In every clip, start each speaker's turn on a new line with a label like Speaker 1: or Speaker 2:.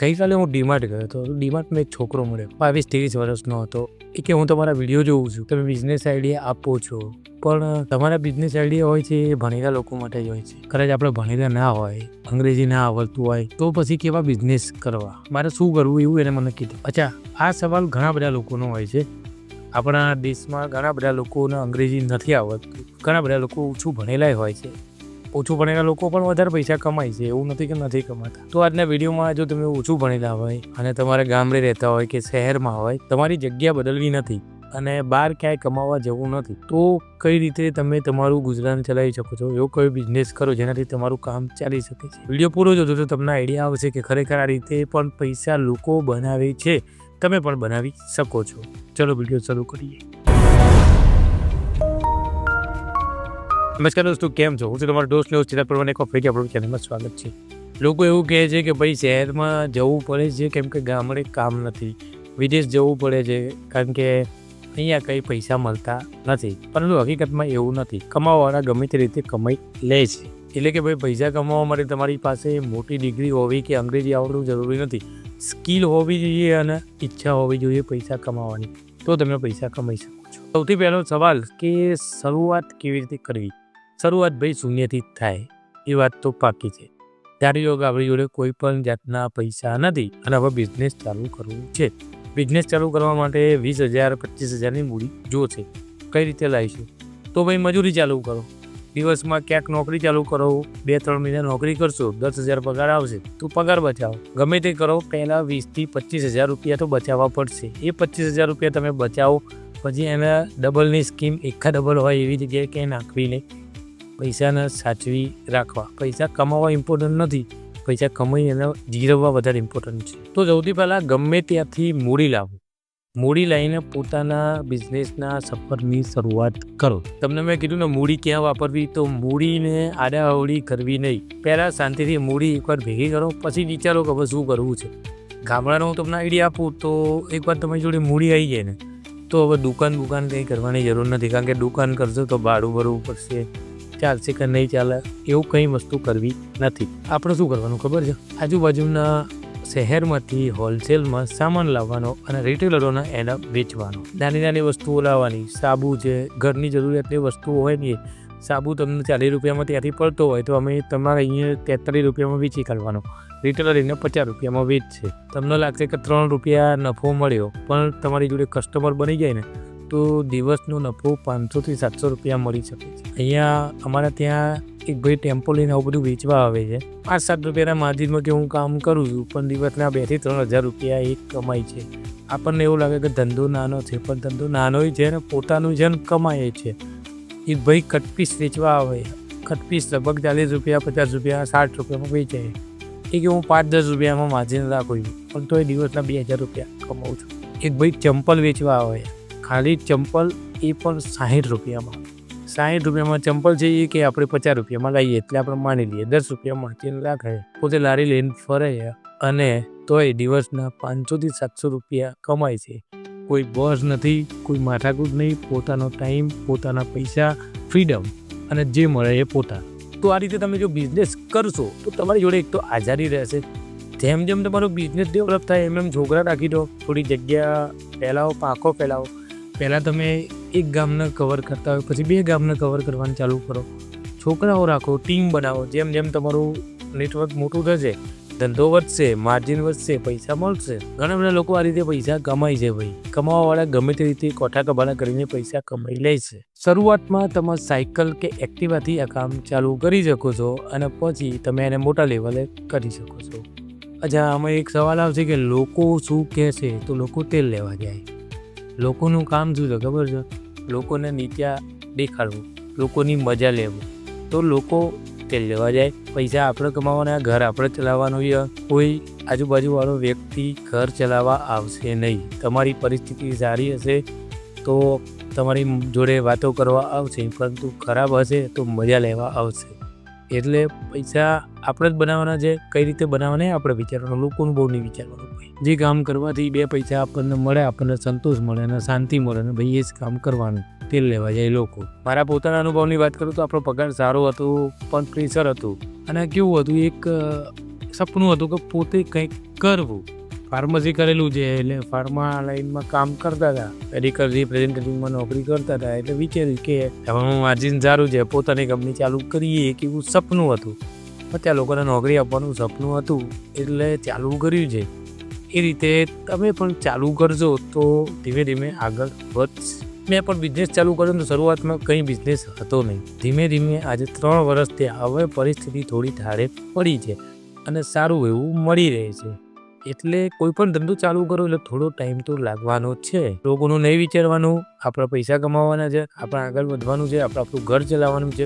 Speaker 1: ગઈકાલે હું ડીમાર્ટ ગયો હતો. ડીમાર્ટમાં એક છોકરો મળ્યો. બાવીસ ત્રીસ વર્ષનો હતો. એ કે હું તમારા વીડિયો જોઉં છું. તમે બિઝનેસ આઈડિયા આપો છો. પણ તમારા બિઝનેસ આઈડિયા હોય છે એ ભણેલા લોકો માટે જ હોય છે. કદાચ આપણે ભણેલા ના હોય, અંગ્રેજી ના આવડતું હોય, તો પછી કેવા બિઝનેસ કરવા? મારે શું કરવું એવું એને મને કીધું. અચ્છા, આ સવાલ ઘણા બધા લોકોનો હોય છે. આપણા દેશમાં ઘણા બધા લોકોને અંગ્રેજી નથી આવડતું. ઘણા બધા લોકો ઓછું ભણેલાય હોય છે. ઓછું ભણેલા લોકો પણ વધારે પૈસા કમાય છે, એવું નથી કે નથી કમાતા. તો આજના વિડીયોમાં જો તમે ઓછું ભણેલા હોય અને તમારે ગામડે રહેતા હોય કે શહેરમાં હોય, તમારી જગ્યા બદલવી નથી અને બહાર ક્યાંય કમાવા જવું નથી, તો કઈ રીતે તમે તમારું ગુજરાન ચલાવી શકો છો? એવો કયો બિઝનેસ કરો જેનાથી તમારું કામ ચાલી શકે છે? વીડિયો પૂરો જોતો તો તમને આઈડિયા આવશે કે ખરેખર આ રીતે પણ પૈસા લોકો બનાવે છે. તમે પણ બનાવી શકો છો. ચલો વીડિયો શરૂ કરીએ. નમસ્કાર દોસ્તો, કેમ છો? હું છું તમારો દોસ્ત લેવો ચિરાગ પરમાને એક ફરી આપણું ચેનલમાં સ્વાગત છે. લોકો એવું કહે છે કે ભાઈ, શહેરમાં જવું પડે છે કેમ કે ગામડે કામ નથી. વિદેશ જવું પડે છે કારણ કે અહીંયા કંઈ પૈસા મળતા નથી. પરંતુ હકીકતમાં એવું નથી. કમાવાવાળા ગમે તે રીતે કમાઈ લે છે. એટલે કે ભાઈ, પૈસા કમાવા માટે તમારી પાસે મોટી ડિગ્રી હોવી કે અંગ્રેજી આવડવું જરૂરી નથી. સ્કિલ હોવી જોઈએ અને ઈચ્છા હોવી જોઈએ પૈસા કમાવાની. તો તમે પૈસા કમાઈ શકો છો. સૌથી પહેલો સવાલ કે શરૂઆત કેવી રીતે કરવી? શરૂઆત ભાઈ શૂન્યથી જ થાય, એ વાત તો પાકી છે. ત્યારે યોગ આપણી જોડે કોઈ પણ જાતના પૈસા નથી અને હવે બિઝનેસ ચાલુ કરવું છે. બિઝનેસ ચાલુ કરવા માટે વીસ હજાર પચીસ હજારની મૂડી જોશે કઈ રીતે લાવીશું? તો ભાઈ મજૂરી ચાલુ કરો. દિવસમાં ક્યાંક નોકરી ચાલુ કરો બે ત્રણ મહિના નોકરી કરશો, દસ હજાર પગાર આવશે, તો પગાર બચાવો. ગમે તે કરો, પહેલાં વીસથી પચીસ હજાર રૂપિયા તો બચાવવા પડશે. એ પચીસ હજાર રૂપિયા તમે બચાવો, પછી એના ડબલની સ્કીમ એકા ડબલ હોય એવી જગ્યાએ ક્યાંય નાખવી નહીં. પૈસાને સાચવી રાખવા. પૈસા કમાવા ઇમ્પોર્ટન્ટ નથી. પૈસા કમાઈ અને જીરવવા વધારે ઇમ્પોર્ટન્ટ છે. તો સૌથી પહેલાં ગમે ત્યાંથી મૂડી લાવો. મૂડી લઈને પોતાના બિઝનેસના સફરની શરૂઆત કરો. તમને મેં કીધું ને, મૂડી ક્યાં વાપરવી? તો મૂડીને આડાઅવળી કરવી નહીં. પહેલાં શાંતિથી મૂડી એકવાર ભેગી કરો, પછી વિચારો કે હવે શું કરવું છે. ગામડાનો હું તમને આઈડિયા આપું તો એકવાર તમારી જોડે મૂડી આવી જાય ને, તો હવે દુકાન દુકાન કંઈ કરવાની જરૂર નથી. કારણ કે દુકાન કરશો તો ભાડું ભરવું પડશે. ચાલશે કે નહીં ચાલે, એવું કંઈ વસ્તુ કરવી નથી. આપણે શું કરવાનું ખબર છે? આજુબાજુના શહેરમાંથી હોલસેલમાં સામાન લાવવાનો અને રિટેલરોને એને વેચવાનો. નાની નાની વસ્તુઓ લાવવાની. સાબુ છે ઘરની જરૂરિયાતની વસ્તુઓ હોય ને સાબુ તમને ચાલીસ રૂપિયામાં ત્યાંથી પડતો હોય તો અમે તમારે અહીંયા તેતાલીસ રૂપિયામાં વેચી કાઢવાનો. રિટેલર એને પચાસ રૂપિયામાં વેચશે. તમને લાગશે કે ત્રણ રૂપિયા નફો મળ્યો, પણ તમારી જોડે કસ્ટમર બની જાય ને તો દિવસનો નફો પાંચસોથી સાતસો રૂપિયા મળી શકે છે. અહીંયા અમારા ત્યાં એક ભાઈ ટેમ્પો લઈને આવું બધું વેચવા આવે છે. પાંચ સાત રૂપિયાના માર્જિનમાં કે હું કામ કરું છું, પણ દિવસના બેથી ત્રણ હજાર રૂપિયા એક કમાય છે. આપણને એવું લાગે કે ધંધો નાનો છે, પણ ધંધો નાનોય છે ને પોતાનું જેમ કમાય છે. એક ભાઈ કટપીસ વેચવા આવે. કટપીસ લગભગ ચાલીસ રૂપિયા, પચાસ રૂપિયા, સાઠ રૂપિયામાં વેચાય. એ કે હું પાંચ દસ રૂપિયામાં માર્જિન રાખું છું, પણ તો એ દિવસના બે હજાર રૂપિયા કમાઉં છું. એક ભાઈ ચંપલ વેચવા આવે. ખાલી ચંપલ એ પણ સાહીઠ રૂપિયામાં. સાહીઠ રૂપિયામાં ચંપલ છે એ કે આપણે પચાસ રૂપિયામાં લઈએ એટલે આપણે માની લઈએ. દસ રૂપિયામાં માર્જિન રાખે પોતે લારી લઈને ફરે અને તોય દિવસના પાંચસોથી સાતસો રૂપિયા કમાય છે. કોઈ બોસ નથી, કોઈ માથાકૂટ નહીં, પોતાનો ટાઈમ પોતાના પૈસા ફ્રીડમ અને જે મળે એ પોતા. તો આ રીતે તમે જો બિઝનેસ કરશો, તો તમારી જોડે એક તો આઝાદી રહેશે. જેમ જેમ તમારો બિઝનેસ ડેવલપ થાય, એમ એમ છોકરા રાખી દો. થોડી જગ્યા ફેલાવો, પાંખો ફેલાવો. પહેલાં તમે એક ગામને કવર કરતા હોય, પછી બે ગામને કવર કરવાનું ચાલુ કરો. છોકરાઓ રાખો ટીમ બનાવો, જેમ જેમ તમારું નેટવર્ક મોટું થશે, ધંધો વધશે માર્જિન વધશે, પૈસા મળશે. ઘણા બધા લોકો આ રીતે પૈસા કમાય છે ભાઈ. કમાવાવાળા ગમે તે રીતે કોઠા કબાડા કરીને પૈસા કમાઈ લે છે. શરૂઆતમાં તમે સાયકલ કે એક્ટિવાથી આ કામ ચાલુ કરી શકો છો અને પછી તમે એને મોટા લેવલે કરી શકો છો. અચ્છા, આમાં એક સવાલ આવશે કે લોકો શું કહેશે? તો લોકો તેલ લેવા જાય. લોકોનું કામ શું છે ખબર છે? લોકોને નીચા દેખાડવું, લોકોની મજા લેવું. તો લોકો તે લેવા જાય, પૈસા આપણે કમાવાના, ઘર આપણે ચલાવવાનું હોય, કોઈ આજુબાજુવાળો વ્યક્તિ ઘર ચલાવવા આવશે નહીં. તમારી પરિસ્થિતિ સારી હશે તો તમારી જોડે વાતો કરવા આવશે, પરંતુ ખરાબ હશે તો મજા લેવા આવશે. એટલે પૈસા આપણે જ બનાવવાના છે, કઈ રીતે બનાવવાના આપણે વિચારવાનું, લોકોનું બહુ નહીં વિચારવાનું જે કામ કરવાથી બે પૈસા આપણને મળે, આપણને સંતોષ મળે અને શાંતિ મળે અને ભાઈ એ જ કામ કરવાનું તેલ લેવા જાય લોકો. મારા પોતાના અનુભવની વાત કરું તો આપણો પગાર સારો હતો, પણ પ્રેશર હતું. અને કેવું હતું, એક સપનું હતું કે પોતે કંઈક કરવું. ફાર્મસી કરેલું છે એટલે ફાર્મા લાઈનમાં કામ કરતા હતા. મેડિકલ રિપ્રેઝેન્ટેટિવમાં નોકરી કરતા હતા એટલે વિચાર્યું કે હવે હું માર્જિન સારું છે, પોતાની કંપની ચાલુ કરીએ કે એવું સપનું હતું. ત્યાં લોકોને નોકરી આપવાનું સપનું હતું એટલે ચાલુ કર્યું છે. એ રીતે તમે પણ ચાલુ કરજો તો ધીમે ધીમે આગળ વધશે. મેં પણ બિઝનેસ ચાલુ કર્યો તો શરૂઆતમાં કંઈ બિઝનેસ હતો નહીં. ધીમે ધીમે આજે ત્રણ વર્ષથી હવે પરિસ્થિતિ થોડી ધારે પડી છે અને સારું એવું મળી રહે છે. એટલે કોઈ પણ ધંધો ચાલુ કરો એટલે થોડો ટાઈમ તો લાગવાનો જ છે. લોકોનું નહીં વિચારવાનું, આપણા પૈસા કમાવાના છે, આપણે આગળ વધવાનું છે, આપણે આપણું ઘર ચલાવવાનું છે,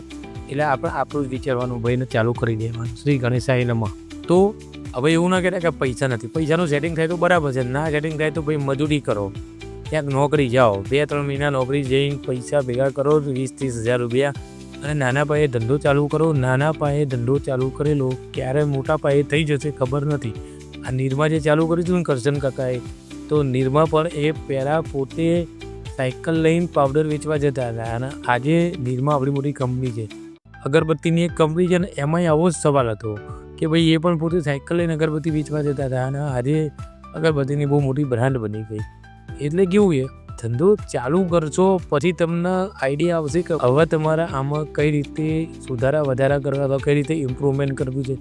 Speaker 1: એટલે આપણે આપણું જ વિચારવાનું ભાઈને ચાલુ કરી દેવાનું. શ્રી ગણેશાય નમઃ. તો હવે એવું ના કહેતા કે પૈસા નથી. પૈસાનું સેટિંગ થાય તો બરાબર છે. ના સેટિંગ થાય તો ભાઈ મજૂરી કરો. ક્યાંક નોકરી જાઓ. બે, ત્રણ મહિના નોકરી જઈને પૈસા ભેગા કરો, વીસ, ત્રીસ હજાર રૂપિયા. અને નાના પાયે ધંધો ચાલુ કરો. નાના પાયે ધંધો ચાલુ કરેલો, ક્યારે મોટા પાયે થઈ જશે ખબર નથી. આ નિરમા જે ચાલુ કર્યું હતું ને કરશન કાકાએ, તો નિરમા પણ એ પહેલાં પોતે સાયકલ લઈને પાવડર વેચવા જતા હતા અને આજે નિરમા આપણી મોટી કંપની છે. અગરબત્તીની એક કંપની છે ને એમાંય આવો જ સવાલ હતો કે ભાઈ એ પણ પોતે સાયકલ લઈને અગરબત્તી વેચવા જતા હતા અને આજે અગરબત્તીની બહુ મોટી બ્રાન્ડ બની ગઈ. એટલે કેવું છે ધંધો ચાલુ કરશો પછી તમને આઈડિયા આવશે કે હવે તમારા આમાં કઈ રીતે સુધારા વધારા કરવા અથવા કઈ રીતે ઇમ્પ્રુવમેન્ટ કરવું છે.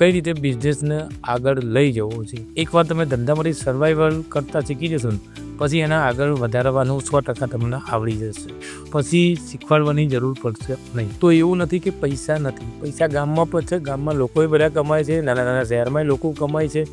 Speaker 1: કઈ રીતે બિઝનેસને આગળ લઈ જવો છે? એકવાર તમે ધંધામાંથી સર્વાઈવલ કરતાં શીખી જશો ને, પછી એના આગળ વધારવાનું સો ટકા તમને આવડી જશે. પછી શીખવાડવાની જરૂર પડશે નહીં. તો એવું નથી કે પૈસા નથી. પૈસા ગામમાં પણ છે. ગામમાં લોકોએ બધા કમાય છે. નાના નાના શહેરમાં લોકો કમાય છે.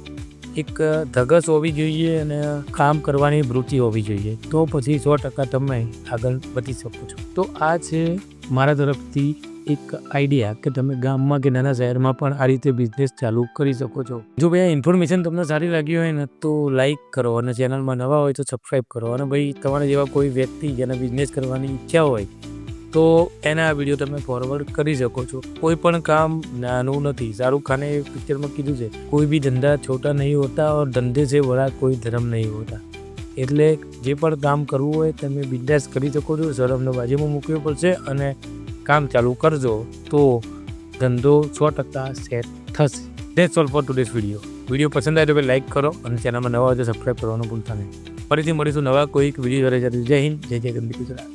Speaker 1: એક ધગસ હોવી જોઈએ અને કામ કરવાની વૃત્તિ હોવી જોઈએ. તો પછી સો ટકા તમે આગળ વધી શકો છો. તો આ છે મારા તરફથી એક આઈડિયા કે તમે ગામમાં કે નાના શહેરમાં પણ આ રીતે બિઝનેસ ચાલુ કરી શકો છો. જો ભાઈ આ ઇન્ફોર્મેશન તમને સારી લાગી હોય ને, તો લાઇક કરો અને ચેનલમાં નવા હોય તો સબસ્ક્રાઈબ કરો. અને ભાઈ તમારા જેવા કોઈ વ્યક્તિ જેને બિઝનેસ કરવાની ઈચ્છા હોય, તો એના વીડિયો તમે ફોરવર્ડ કરી શકો છો. કોઈ પણ કામ નાનું નથી. શાહરૂખ ખાને પિક્ચરમાં કીધું છે, કોઈ બી ધંધા છોટા નહીં હોતા ઓર ધંધે છે વળા કોઈ ધર્મ નહીં હોતા. એટલે જે પણ કામ કરવું હોય તમે બિઝનેસ કરી શકો છો. શરમને બાજુમાં મૂકવી પડશે અને કામ ચાલુ કરજો તો ધંધો સો ટકા સેટ થશે. That's all for today's video video પસંદ આવે તો લાઈક કરો અને ચેનલમાં નવા હોય તો સબસ્ક્રાઈબ કરવાનું ભૂલતા નહીં. ફરીથી મળીશું નવા કોઈક વીડિયો જય હિન્દ. જય જય ગંદી ગુજરાત.